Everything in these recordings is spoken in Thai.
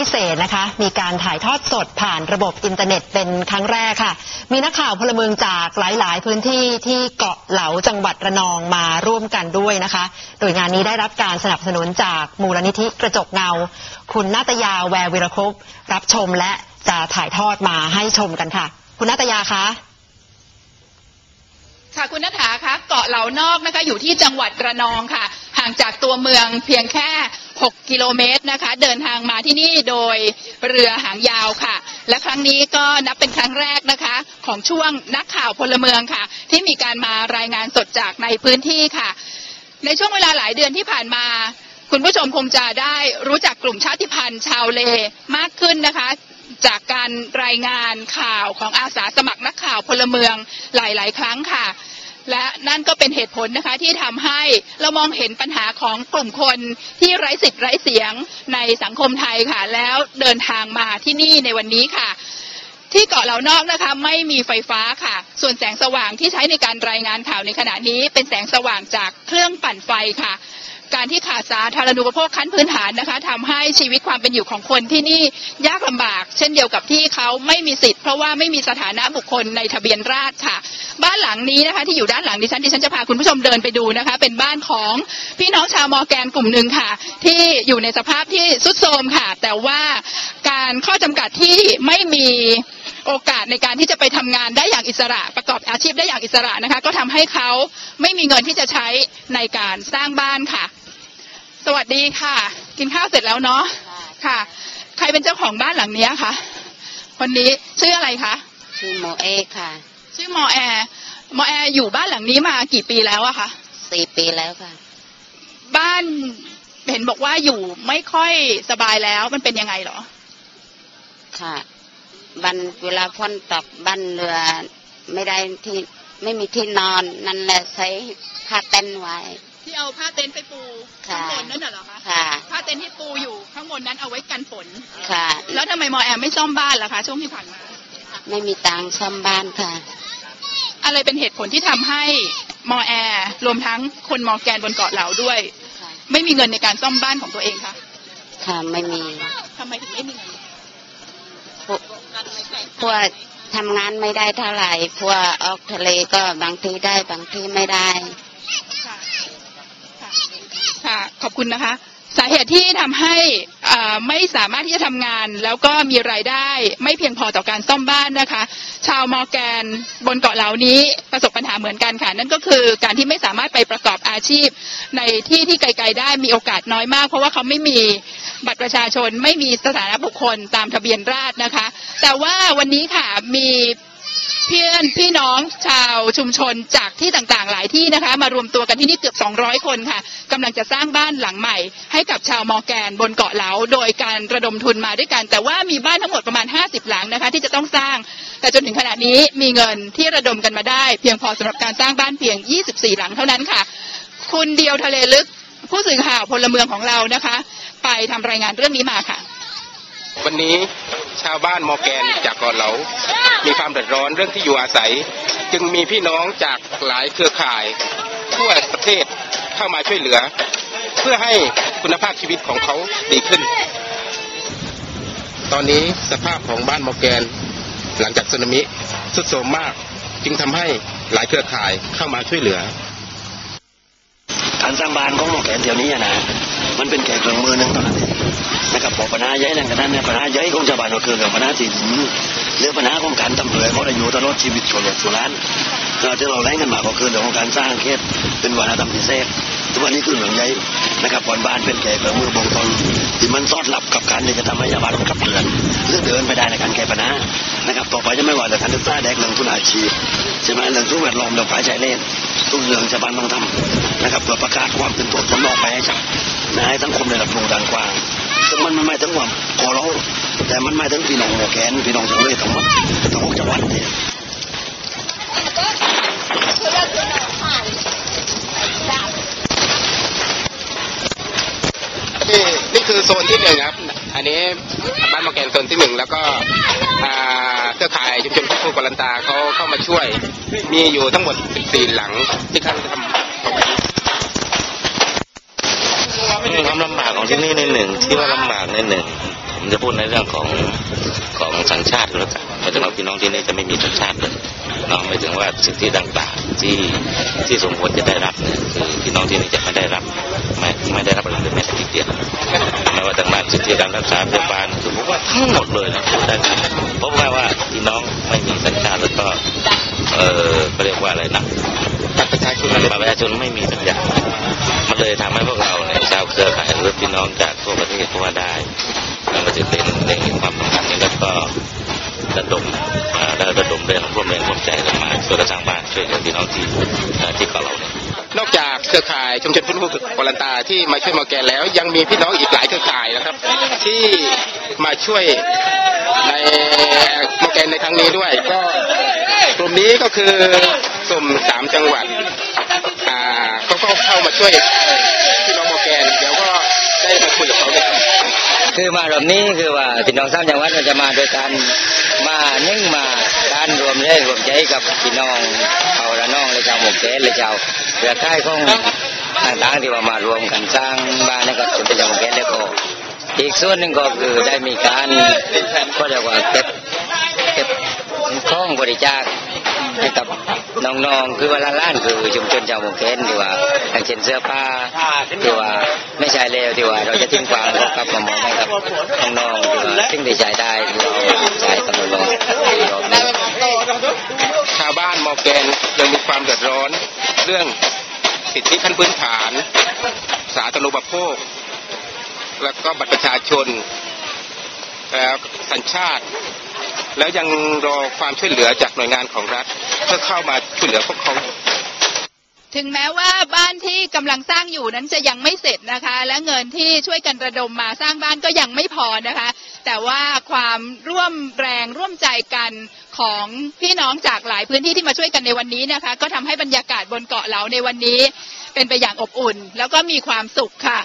พิเศษนะคะ มีการถ่ายทอดสดผ่านระบบอินเทอร์เน็ตเป็นครั้งแรกค่ะ มีนักข่าวพลเมืองจากหลาย ๆ พื้นที่ที่เกาะเหลาจังหวัดระนองมาร่วมกันด้วยนะคะโดยงานนี้ได้รับการสนับสนุนจากมูลนิธิกระจกเงา คุณนาตยาแวววิรครบรับชมและจะถ่ายทอดมาให้ชมกันค่ะ คุณนาตยาคะค่ะคุณนัฐาคะเกาะเหลานอกนะคะอยู่ที่จังหวัดระนองค่ะ ห่างจากตัวเมืองเพียงแค่ 6 กิโลเมตรนะคะ เดินทางมาที่นี่โดยเรือหางยาวค่ะ และครั้งนี้ก็นับเป็นครั้งแรกนะคะ ของช่วงนักข่าวพลเมืองค่ะ ที่มีการมารายงานสดจากในพื้นที่ค่ะ ในช่วงเวลาหลายเดือนที่ผ่านมาคุณผู้ชมคงจะได้รู้จักกลุ่มชาติพันธุ์ชาวเลมากขึ้นนะคะ จากการรายงานข่าวของอาสาสมัครนักข่าวพลเมืองหลาย ๆ ครั้งค่ะ และนั่นก็เป็นเหตุผลนะคะที่ทำให้เรามองเห็นปัญหาของกลุ่มคนที่ไร้สิทธิ์ไร้เสียงในสังคมไทยค่ะ แล้วเดินทางมาที่นี่ในวันนี้ค่ะที่เกาะเหลานอกนะคะไม่มีไฟฟ้าค่ะ ส่วนแสงสว่างที่ใช้ในการรายงานข่าวในขณะนี้ เป็นแสงสว่างจากเครื่องปั่นไฟค่ะ การที่ขาดสาธารณูปโภคขั้นพื้นฐานนะคะทำให้ชีวิตความเป็นอยู่ของคนที่นี่ยากลำบาก เช่นเดียวกับที่เขาไม่มีสิทธิ์ เพราะว่าไม่มีสถานะบุคคลในทะเบียนราษฎร์ค่ะ บ้านหลังนี้นะคะที่อยู่ด้านหลังดิฉันดิฉันจะพาคุณผู้ชมเดินไปดูนะคะ เป็นบ้านของพี่น้องชาวมอแกนกลุ่มหนึ่งค่ะ ที่อยู่ในสภาพที่สุดโทรมค่ะ แต่ว่าการข้อจำกัดที่ไม่มีโอกาสในการที่จะไปทำงานได้อย่างอิสระ ประกอบอาชีพได้อย่างอิสระนะคะ ก็ทำให้เขาไม่มีเงินที่จะใช้ในการสร้างบ้านค่ะ สวัสดีค่ะ กินข้าวเสร็จแล้วเนาะค่ะ ใครเป็นเจ้าของบ้านหลังเนี้ยคะคนนี้ชื่ออะไรคะชื่อโมเอค่ะ ชื่อมอแอร์มอแอร์อยู่บ้านหลังนี้มากี่ปีแล้วอะคะสี่ปีแล้วค่ะ บ้านเห็นบอกว่าอยู่ไม่ค่อยสบายแล้วมันเป็นยังไงเหรอ ค่ะบันเวลาฝนตกบันเรือไม่ได้ที่ไม่มีที่นอนนั่นแหละใช้ผ้าเต้นไว้ ที่เอาผ้าเต็นท์ไปปูข้างค่ะบนนั่นน่ะเหรอคะค่ะผ้าเต็นท์ที่ปูอยู่ข้างบนนั้นเอาไว้กันฝนค่ะ แล้วทำไมมอแอร์ไม่ซ่อมบ้านล่ะคะ ช่วงที่ผ่านมาไม่มีตังค์ซ่อมบ้านค่ะ อะไรเป็นเหตุผลที่ทำให้มอแอร์รวมทั้งคนมอร์แกนบนเกาะเหลาด้วยค่ะไม่มีเงินในการซ่อมบ้านของตัวเองคะค่ะไม่มีทำไมถึงไม่มีเงินพวกพวกทำงานไม่ได้เท่าไหร่พวกออกทะเลก็บางทีได้บางทีไม่ได้ค่ะค่ะค่ะ ขอบคุณนะคะ สาเหตุที่ทำให้อ่าไม่สามารถที่จะทำงาน แล้วก็มีรายได้ไม่เพียงพอต่อการซ่อมบ้านนะคะ ชาวมอร์แกนบนเกาะเหล่านี้ประสบปัญหาเหมือนกันค่ะ นั่นก็คือการที่ไม่สามารถไปประกอบอาชีพ ในที่ที่ไกลๆได้มีโอกาสน้อยมาก เพราะว่าเขาไม่มีบัตรประชาชนไม่มีสถานะบุคคลตามทะเบียนราษฎรนะคะ แต่ว่าวันนี้ค่ะมี เพื่อนพี่น้องชาวชุมชนจากที่ต่างๆ หลายที่นะคะ มารวมตัวกันที่นี่เกือบ 200 คนค่ะกำลังจะสร้างบ้านหลังใหม่ ให้กับชาวมอแกนบนเกาะเหลาโดยการระดมทุนมาด้วยกัน แต่ว่ามีบ้านทั้งหมดประมาณ 50 หลังนะคะ ที่จะต้องสร้าง แต่จนถึงขณะนี้มีเงินที่ระดมกันมาได้ เพียงพอสำหรับการสร้างบ้านเพียง 24 หลังเท่านั้นค่ะ คุณเดียวทะเลลึกผู้สื่อข่าวพลเมืองของเรานะคะ ไปทำรายงานเรื่องนี้มาค่ะ วันนี้ชาวบ้านมอแกนจากเกาะเหลา มีความเดือดร้อนเรื่องที่อยู่อาศัย จึงมีพี่น้องจากหลายเครือข่ายทั่วประเทศเข้ามาช่วยเหลือ เพื่อให้คุณภาพชีวิตของเขาดีขึ้น ตอนนี้สภาพของบ้านมอแกน หลังจากสึนามิทรุดโทรมมาก จึงทำให้หลายเครือข่ายเข้ามาช่วยเหลือการสร้างบ้านของหมอแขนเดี๋ยวนี้นะ มันเป็นแค่เครื่องมือหนึ่งเท่านั้นนะครับบอกปัญหาใหญ่นั่นกันนั้นเนี่ยปัญหาใหญ่ของชาวบ้านก็คือเรื่องปัญหาที่ดินเรื่องปัญหาของการทำเรือเขาได้อยู่ตลอดชีวิตชนสุรานเราที่เราแรงกันมาก็คือเรื่องของการสร้างเขตเป็นวัฒนธรรมพิเศษทุกวันนี้คือเรื่องใหญ่นะครับก่อนบ้านเป็นแค่เครื่องมือบงตอนที่มันสอดรับกับการที่จะทำให้ชาวบ้านมันขับเคลื่อนเรื่องเดินไปได้ในการแก้ปัญหานะครับต่อไปจะไม่ว่าเรื่องการศึกษาเด็กเรื่องทุนอาชีพใช่ไหมเรื่องทุกแวดล้อมเรื่องฝ่ายชายเล่น ทุกเรื่องชาวบ้านต้องทำนะครับเพื่อประกาศความเป็นตัวตนออกไปให้ชัดนะให้สังคมได้รับรู้ดังกว้างซึ่งมันไม่ถึงว่าขอร้องแต่มันหมายถึงพี่น้องหมอแกนพี่น้องจังเลยทั้งหมดทั้งหกจังหวัดเนี่ยนี่นี่คือโซนที่หนึ่งครับ อันนี้บ้านมอร์แกนโซนที่หนึ่งแล้วก็อ่า ครือข่ายชุมชนครอบครัวกลันตาเขาเข้ามาช่วย มีอยู่ทั้งหมด 14 หลังที่เขาทำมีความลำบากของที่นี่ในหนึ่งที่ว่าลำบากในหนึ่งผมจะพูดในเรื่องของของสัญชาติแล้วกันหมายถึงว่าพี่น้องที่นี่จะไม่มีสัญชาติเลยเนาะหมายถึงว่าสิทธิต่างๆที่ที่สมควรจะได้รับเนี่ยคือพี่น้องที่นี่จะไม่ได้รับไม่ไม่ได้รับอะไรเลยแม้แต่นิดเดียวไม่ว่าทางด้านสิทธิการรักษาพยาบาลคือผมว่าทั้งหมดเลยนะได้ครับเพราะว่าว่าพี่น้อง ไม่มีสัญชาติแล้วก็ เออเรียกว่าอะไรนะบัตรประชาชนบัตรประชาชนไม่มีสัญญามันเลยทำให้พวกเราเนี่ยชาวเครือข่ายหรือพี่น้องจากทั่วประเทศก็ว่าได้มันจะเป็นเรื่องความสำคัญนี้แล้วก็ระดมระดมแรงร่วมแรงร่วมใจกันมาช่วยกันทางบ้านช่วยกันพี่น้องที่ที่เกาะเราเนี่ย นอกจากเครือข่ายชุมชนพื้นที่กอลันตาที่มาช่วยมอแกนแล้ว ยังมีพี่น้องอีกหลายเครือข่ายนะครับ ที่มาช่วยในมอแกนในครั้งนี้ด้วย ก็กลุ่มนี้ก็คือกลุ่มสามจังหวัดอ่าเขาก็เข้ามาช่วยพี่น้องมอแกนเดี๋ยวก็ได้มาคุยกับเขาเลยครับคือมารอบนี้คือว่าพี่น้องสามจังหวัดเราจะมาโดยการมาหนึ่งมาการรวมแรงรวมใจกับพี่น้องเขาละน้องเลยชาวหมกแกนเลยชาว เครือข่ายของต่างๆที่ว่ามารวมกันสร้างบ้านให้กับชุมชนชาวหมแกนแล้วก็อีกส่วนหนึ่งก็คือได้มีการก็เรียกว่าเก็บเก็บของบริจาคให้กับน้องๆคือว่าล้านๆคือชุมชนชาวหมกแกนที่ว่าอย่างเช่นเสื้อผ้าที่ว่าไม่ใช่เลวที่ว่า เราจะทิ้งควางกลับมามอบให้กับน้องๆที่ว่าซึ่งได้ใช้ได้ที่เราใช้กับน้องๆชาวบ้านมอแกนยังมีความเดือดร้อน เรื่องสิทธิขั้นพื้นฐาน สาธารณูปโภค แล้วก็บัตรประชาชน แล้วสัญชาติ แล้วยังรอความช่วยเหลือจากหน่วยงานของรัฐ เพื่อเข้ามาช่วยเหลือพวกเขา ถึงแม้ว่าบ้านที่กำลังสร้างอยู่นั้นจะยังไม่เสร็จนะคะ และเงินที่ช่วยกันระดมมาสร้างบ้านก็ยังไม่พอนะคะ แต่ว่าความร่วมแรงร่วมใจกันของพี่น้องจากหลายพื้นที่ที่มาช่วยกันในวันนี้นะคะ ก็ทำให้บรรยากาศบนเกาะเหลาในวันนี้ เป็นไปอย่างอบอุ่น แล้วก็มีความสุขค่ะ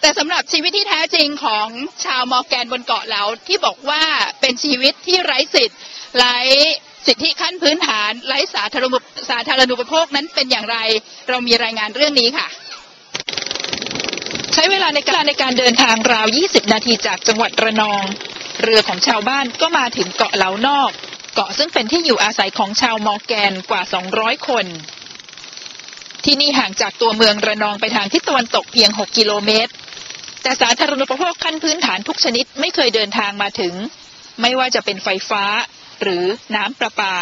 แต่สำหรับชีวิตที่แท้จริงของชาวมอร์แกนบนเกาะเหลาที่บอกว่าเป็นชีวิตที่ไร้สิทธิ์ไร้ สิทธิขั้นพื้นฐานไร้สาธารณสาธารณูปโภคนั้นเป็นอย่างไร เรามีรายงานเรื่องนี้ค่ะ ใช้เวลาในการในการเดินทางราว 20 นาทีจากจังหวัดระนอง เรือของชาวบ้านก็มาถึงเกาะเหลานอก เกาะซึ่งเป็นที่อยู่อาศัยของชาวมอร์แกนกว่า 200 คน ที่นี่ห่างจากตัวเมืองระนองไปทางทิศตะวันตกเพียง 6 กิโลเมตร แต่สาธารณูปโภคขั้นพื้นฐานทุกชนิดไม่เคยเดินทางมาถึง ไม่ว่าจะเป็นไฟฟ้า หรือน้ำประปา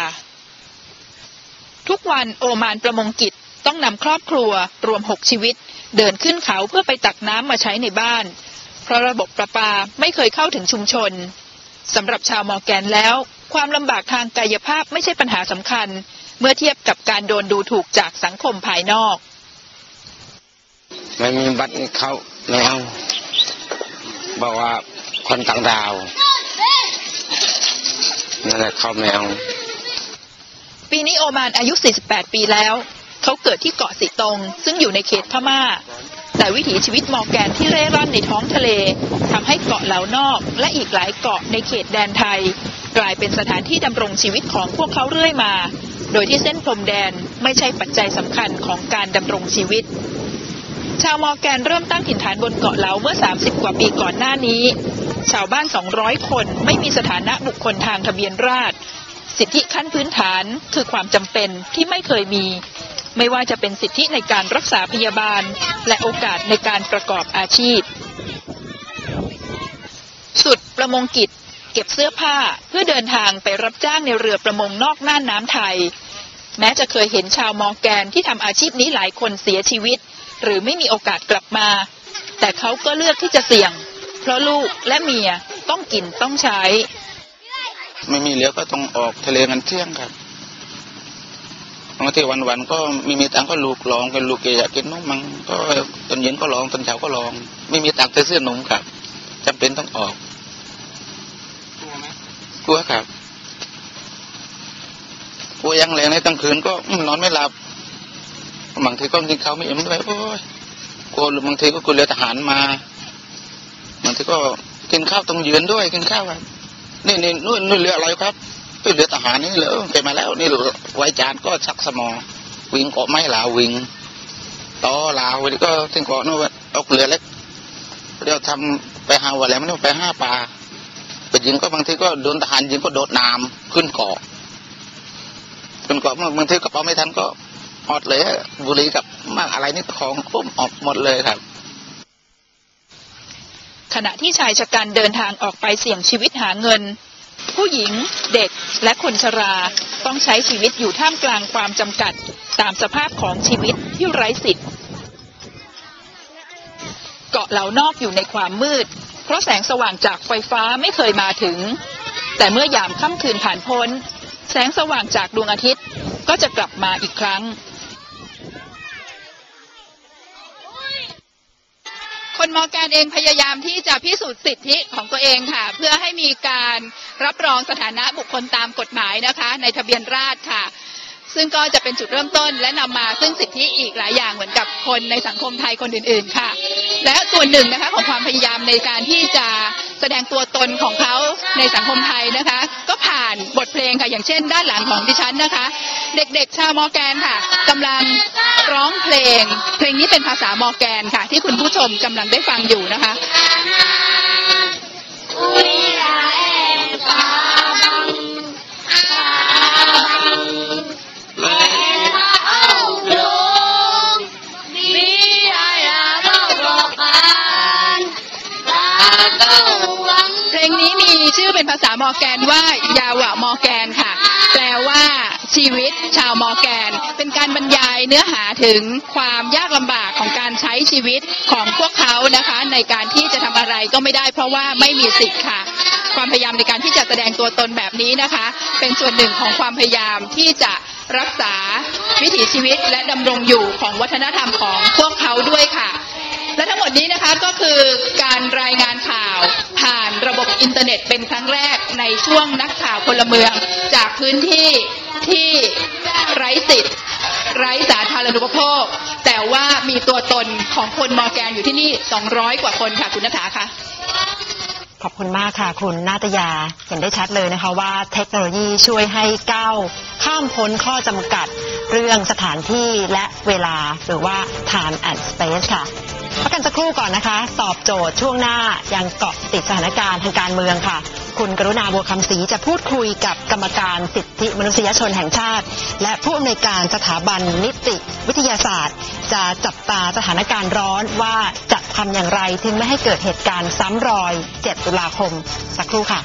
ทุกวันโอมานประมงกิจต้องนำครอบครัวรวม6ชีวิต เดินขึ้นเขาเพื่อไปตักน้ำมาใช้ในบ้าน เพราะระบบประปาไม่เคยเข้าถึงชุมชนสำหรับชาวมอร์แกนแล้ว ความลำบากทางกายภาพไม่ใช่ปัญหาสำคัญ เมื่อเทียบกับการโดนดูถูกจากสังคมภายนอก ไม่มีบัตรเขาไม่เอาบอกว่าคนต่างดาว นั่นแหละเขาไม่เอาปีนี้โอมานอายุ 48 ปีแล้ว เขาเกิดที่เกาะสิตง ซึ่งอยู่ในเขตพม่า แต่วิถีชีวิตมอร์แกนที่เร่ร่อนในท้องทะเลทำให้เกาะเหล่านอก และอีกหลายเกาะในเขตแดนไทย กลายเป็นสถานที่ดำรงชีวิตของพวกเขาเรื่อยมา โดยที่เส้นพรมแดนไม่ใช่ปัจจัยสำคัญของการดำรงชีวิตชาวมอร์แกนเริ่มตั้งถิ่นฐานบนเกาะเหลาเมื่อ 30 กว่าปีก่อนหน้านี้ ชาวบ้าน 200 คน ไม่มีสถานะบุคคลทางทะเบียนราษฎรสิทธิขั้นพื้นฐานคือความจำเป็นที่ไม่เคยมี ไม่ว่าจะเป็นสิทธิในการรักษาพยาบาล และโอกาสในการประกอบอาชีพ สุดประมงกิจ เก็บเสื้อผ้าเพื่อเดินทางไปรับจ้างในเรือประมงนอกน่านน้ำไทย แม้จะเคยเห็นชาวมอร์แกนที่ทำอาชีพนี้หลายคนเสียชีวิต หรือไม่มีโอกาสกลับมา แต่เขาก็เลือกที่จะเสี่ยง เพราะลูกและเมียต้องกินต้องใช้ ไม่มีเหลือก็ต้องออกทะเลกันเที่ยงครับบางทีวันๆก็ไม่มีตังก็ลูกลองกันลูกอยากกินนมมังก็ตอนเย็นก็ลองตอนเช้าก็ลอง ไม่มีตังค์จะซื้อนมครับจำเป็นต้องออกกลัวไหมกลัวครับกลัวยังแรงในตั้งคืนก็นอนไม่หลับบางทีก็กินข้าวไม่อิ่มด้วยโอ้ยกลัวบางทีก็กลัวเรือทหารมา บางทีก็กินข้าวต้องยืนด้วยกินข้าวครับนี่นี่นู่นนู่นเรืออะไรครับเป็นเรือทหารนี่เหรอไปมาแล้ว นี่ไว้จานก็ชักสมอวิ่งเกาะไม้ลาววิ่งต่อลาวนี่ก็ถึงเกาะนู่นเอาเรือเล็กเรียกทำไปหาว่าอะไรไม่รู้ไปห้าปลาไปยิงก็บางทีก็โดนทหารยิงก็โดดน้ำขึ้นเกาะขึ้นเกาะบางทีกระเป๋าไม่ทันก็อดเลยบุหรีกับมากอะไรนี่ของคุ้มออกหมดเลยครับ ขณะที่ชายชะกันเดินทางออกไปเสี่ยงชีวิตหาเงิน ผู้หญิง เด็กและคนชราต้องใช้ชีวิตอยู่ท่ามกลางความจำกัด ตามสภาพของชีวิตที่ไร้สิทธิ์ เกาะเหล่านอกอยู่ในความมืด เพราะแสงสว่างจากไฟฟ้าไม่เคยมาถึง แต่เมื่อยามค่ำคืนผ่านพ้น แสงสว่างจากดวงอาทิตย์ก็จะกลับมาอีกครั้ง มอร์แกนเองพยายามที่จะพิสูจน์สิทธิของตัวเองค่ะ เพื่อให้มีการรับรองสถานะบุคคลตามกฎหมายนะคะ ในทะเบียนราษฎร์ค่ะ ซึ่งก็จะเป็นจุดเริ่มต้นและนำมาซึ่งสิทธิอีกหลายอย่างเหมือนกับคนในสังคมไทยคนอื่น ๆ ค่ะ และส่วนหนึ่งนะคะของความพยายามในการที่จะแสดงตัวตนของเขาในสังคมไทยนะคะ ผ่านบทเพลงค่ะ อย่างเช่น ด้านหลังของดิฉันนะคะ เด็กๆ ชาวมอแกนค่ะกำลังร้องเพลง เพลงนี้เป็นภาษามอแกนค่ะ ที่คุณผู้ชมกำลังได้ฟังอยู่นะคะ ภาษามอแกนว่ายาวะมอแกนค่ะ แปลว่าชีวิตชาวมอแกน เป็นการบรรยายเนื้อหาถึงความยากลำบากของการใช้ชีวิตของพวกเขานะคะ ในการที่จะทำอะไรก็ไม่ได้ เพราะว่าไม่มีสิทธิ์ค่ะ ความพยายามในการที่จะแสดงตัวตนแบบนี้นะคะ เป็นส่วนหนึ่งของความพยายามที่จะรักษาวิถีชีวิตและดำรงอยู่ของวัฒนธรรมของพวกเขาด้วยค่ะ ดนี้นะคะก็คือการรายงานข่าวผ่านระบบอินเทอร์เน็ตเป็นครั้งแรกในช่วงนักข่าวพลเมือง จากพื้นที่ที่ไร้สิทธิ์ไร้สาธารณูปโภค แต่ว่ามีตัวตนของคนมอร์แกนอยู่ที่นี่ 200 กว่าคนค่ะ คุณนัฐาค่ะขอบคุณมากค่ะคุณนาตยาเห็นได้ชัดเลยนะคะว่าเทคโนโลยีช่วยให้ก้าวข้ามพ้นข้อจำกัดเรื่องสถานที่และเวลาหรือว่า time and space ค่ะ พักกันสักครู่ก่อนนะคะ ตอบโจทย์ช่วงหน้ายังเกาะติดสถานการณ์ทางการเมืองค่ะ คุณกรุณาบัวคำศรีจะพูดคุยกับกรรมการสิทธิมนุษยชนแห่งชาติ และผู้อำนวยการสถาบันนิติวิทยาศาสตร์ จะจับตาสถานการณ์ร้อนว่าจะทำอย่างไร ถึงไม่ให้เกิดเหตุการณ์ซ้ำรอย 7 ตุลาคม สักครู่ค่ะ